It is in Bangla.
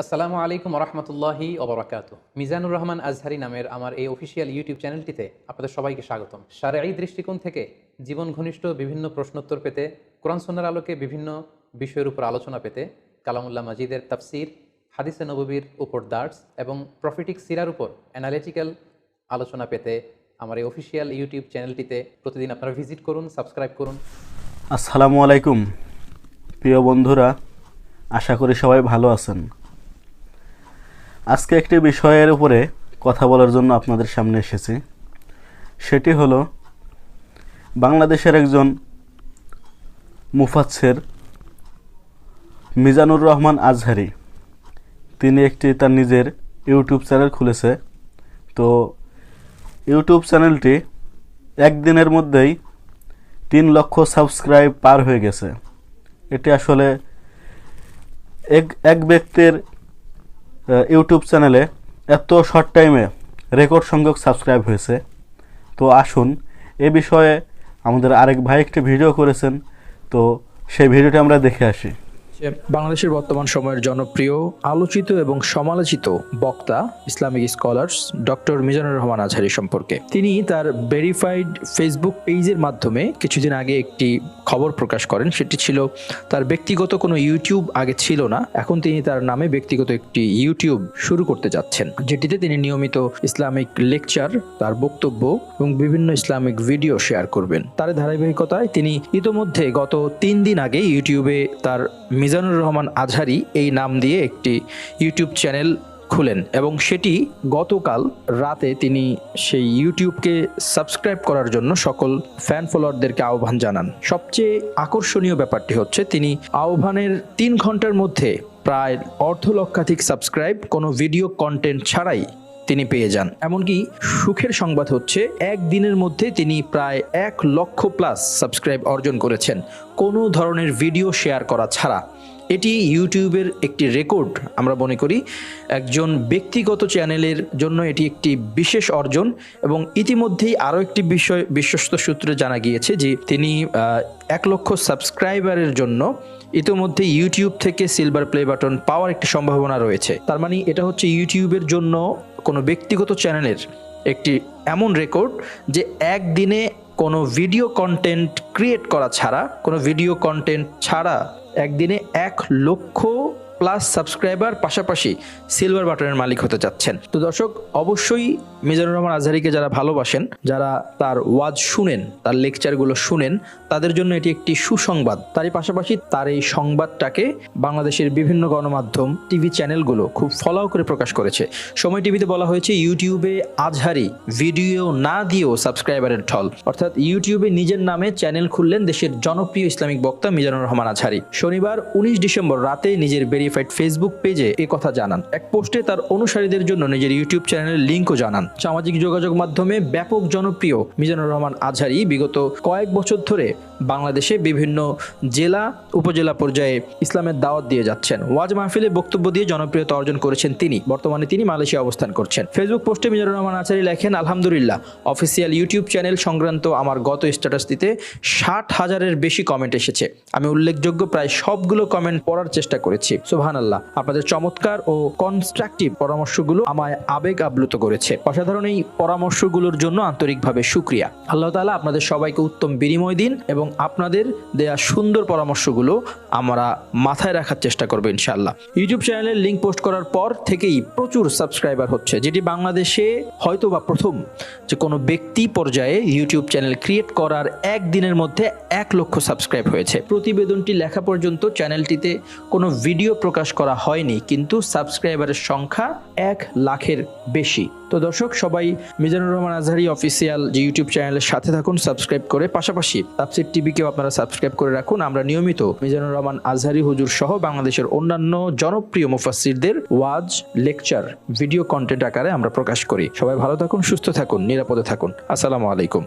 আসসালামু আলাইকুম রহমতুল্লাহি ওবরাকাত মিজানুর রহমান আজহারি নামের আমার এই অফিসিয়াল ইউটিউব চ্যানেলটিতে আপনাদের সবাইকে স্বাগতম। সারাই দৃষ্টিকোণ থেকে জীবন ঘনিষ্ঠ বিভিন্ন প্রশ্নোত্তর পেতে, কোরআন সন্ন্যার আলোকে বিভিন্ন বিষয়ের উপর আলোচনা পেতে, কালামুল্লাহ মাজিদের তাফসির, হাদিসে নববীর উপর দার্স এবং প্রফিটিক সিরার উপর অ্যানালিটিক্যাল আলোচনা পেতে আমার এই অফিসিয়াল ইউটিউব চ্যানেলটিতে প্রতিদিন আপনারা ভিজিট করুন, সাবস্ক্রাইব করুন। আসসালামু আলাইকুম। প্রিয় বন্ধুরা, আশা করি সবাই ভালো আছেন। আজকে একটি বিষয়ের উপরে কথা বলার জন্য আপনাদের সামনে এসেছি। সেটি হলো, বাংলাদেশের একজন মুফাচ্ছের মিজানুর রহমান আজহারি। তিনি একটি তার নিজের ইউটিউব চ্যানেল খুলেছে। তো ইউটিউব চ্যানেলটি একদিনের মধ্যেই তিন লক্ষ সাবস্ক্রাইব পার হয়ে গেছে। এটি আসলে এক এক ব্যক্তির ইউটিউব চ্যানেলে এত শর্ট টাইমে রেকর্ড সংখ্যক সাবস্ক্রাইব হয়েছে। তো আসুন, এ বিষয়ে আমাদের আরেক ভাই একটি ভিডিও করেছেন, তো সেই ভিডিওটি আমরা দেখে আসি। বাংলাদেশের বর্তমান সময়ের জনপ্রিয়, আলোচিত এবং সমালোচিত বক্তা Islamic scholars doctor Mizanur Rahman Azhari সম্পর্কে। তিনি তার ভেরিফাইড ফেসবুক পেজের মাধ্যমে কিছুদিন আগে একটি খবর প্রকাশ করেন। সেটি ছিল তার ব্যক্তিগত কোনো ইউটিউব আগে ছিল না। এখন তিনি তার নামে ব্যক্তিগত একটি ইউটিউব শুরু করতে যাচ্ছেন, যেটিতে তিনি নিয়মিত ইসলামিক লেকচার তার বক্তব্য এবং বিভিন্ন ইসলামিক ভিডিও শেয়ার করবেন। তার ধারাবাহিকতায় তিনি ইতোমধ্যে গত তিন দিন আগে ইউটিউবে তার মিজানুর রহমান আজহারি এই নাম দিয়ে একটি ইউটিউব চ্যানেল খুলেন এবং সেটি গতকাল রাতে তিনি সেই ইউটিউবকে সাবস্ক্রাইব করার জন্য সকল ফ্যান ফলোয়ারদেরকে আহ্বান জানান। সবচেয়ে আকর্ষণীয় ব্যাপারটি হচ্ছে তিনি আহ্বানের তিন ঘণ্টার মধ্যে প্রায় অর্ধ লক্ষাধিক সাবস্ক্রাইব কোনো ভিডিও কন্টেন্ট ছাড়াই তিনি পেয়ে যান। এমনকি সুখের সংবাদ হচ্ছে, একদিনের মধ্যে তিনি প্রায় এক লক্ষ প্লাস সাবস্ক্রাইব অর্জন করেছেন। কোনো ধরনের ভিডিও শেয়ার করা ছাড়া। এটি ইউটিউবের একটি রেকর্ড, আমরা মনে করি। একজন ব্যক্তিগত চ্যানেলের জন্য এটি একটি বিশেষ অর্জন এবং ইতিমধ্যেই আরও একটি বিষয়, বিশ্বস্ত সূত্রে জানা গিয়েছে যে তিনি এক লক্ষ সাবস্ক্রাইবারের জন্য ইতিমধ্যে ইউটিউব থেকে সিলভার প্লে বাটন পাওয়ার একটি সম্ভাবনা রয়েছে। তার মানে এটা হচ্ছে ইউটিউবের জন্য কোনো ব্যক্তিগত চ্যানেলের একটি এমন রেকর্ড যে একদিনে কোনো ভিডিও কন্টেন্ট ক্রিয়েট করা ছাড়া, কোনো ভিডিও কন্টেন্ট ছাড়া একদিনে এক লক্ষ প্লাস সাবস্ক্রাইবার পাশাপাশি সিলভার বাটনের মালিক হতে যাচ্ছেন। তো দর্শক, অবশ্যই মিজানুর রহমান আজহারিকে যারা ভালোবাসেন, যারা তার ওয়াজ শুনেন, তার লেকচারগুলো শুনেন, তাদের জন্য এটি একটি সুসংবাদ। তারই পাশাপাশি তার এই সংবাদটাকে বাংলাদেশের বিভিন্ন গণমাধ্যম, টিভি চ্যানেলগুলো খুব ফলো করে প্রকাশ করেছে। সময় টিভিতে বলা হয়েছে, ইউটিউবে আজহারি ভিডিও না দিয়েও সাবস্ক্রাইবারের ঢল। অর্থাৎ ইউটিউবে নিজের নামে চ্যানেল খুললেন দেশের জনপ্রিয় ইসলামিক বক্তা মিজানুর রহমান আজহারি। শনিবার, উনিশ ডিসেম্বর রাতে নিজের ভেরিফাইড ফেসবুক পেজে এ কথা জানান। এক পোস্টে তার অনুসারীদের জন্য নিজের ইউটিউব চ্যানেলের লিঙ্কও জানান। সামাজিক যোগাযোগ মাধ্যমে ব্যাপক জনপ্রিয় মিজানুর রহমান আজহারি বিগত কয়েক বছর ধরে বাংলাদেশে বিভিন্ন জেলা, উপজেলা পর্যায়ে ইসলামের দাওয়াত দিয়ে যাচ্ছেন। ওয়াজ মাহফিলে বক্তব্য দিয়ে জনপ্রিয়তা অর্জন করেছেন তিনি। বর্তমানে তিনি মালয়েশিয়া অবস্থান করছেন। ফেসবুক পোস্টে মিজানুর রহমান আচারি লেখেন, আলহামদুলিল্লাহ অফিসিয়াল ইউটিউব চ্যানেল সংক্রান্ত আমার গত স্ট্যাটাসটিতে ষাট হাজারের বেশি কমেন্ট এসেছে। আমি উল্লেখযোগ্য প্রায় সবগুলো কমেন্ট পড়ার চেষ্টা করেছি। সুবহান আল্লাহ আপনাদের চমৎকার ও কনস্ট্রাকটিভ পরামর্শগুলো আমায় আবেগ আপ্লুত করেছে। অসাধারণ এই পরামর্শগুলোর জন্য আন্তরিকভাবে সুক্রিয়া আল্লাহ তাআলা আপনাদের সবাইকে উত্তম বিনিময় দিন এবং আপনাদের দেয়া সুন্দর পরামর্শগুলো আমরা মাথায় রাখার চেষ্টা করব ইনশাআল্লাহ। ইউটিউব চ্যানেলের লিঙ্ক পোস্ট করার পর থেকেই প্রচুর সাবস্ক্রাইবার হচ্ছে, যেটি বাংলাদেশে হয়তো বা প্রথম যে কোনো ব্যক্তি পর্যায়ে ইউটিউব চ্যানেল ক্রিয়েট করার একদিনের মধ্যে এক লক্ষ সাবস্ক্রাইব হয়েছে। প্রতিবেদনটি লেখা পর্যন্ত চ্যানেলটিতে কোনো ভিডিও প্রকাশ করা হয়নি, কিন্তু সাবস্ক্রাইবারের সংখ্যা এক লাখের বেশি। তো দর্শক, সবাই মিজানুর রহমান আজহারি অফিসিয়াল যে ইউটিউব চ্যানেলের সাথে থাকুন, সাবস্ক্রাইব করে পাশাপাশি তাপসির টিভিকেও আপনারা সাবস্ক্রাইব করে রাখুন। আমরা নিয়মিত মিজানুর রহমান আজহারি হুজুর সহ বাংলাদেশের অন্যান্য জনপ্রিয় মুফাসসিরদের ওয়াজ, লেকচার, ভিডিও কন্টেন্ট আকারে আমরা প্রকাশ করি। সবাই ভালো থাকুন, সুস্থ থাকুন, নিরাপদে থাকুন। আসসালামু আলাইকুম।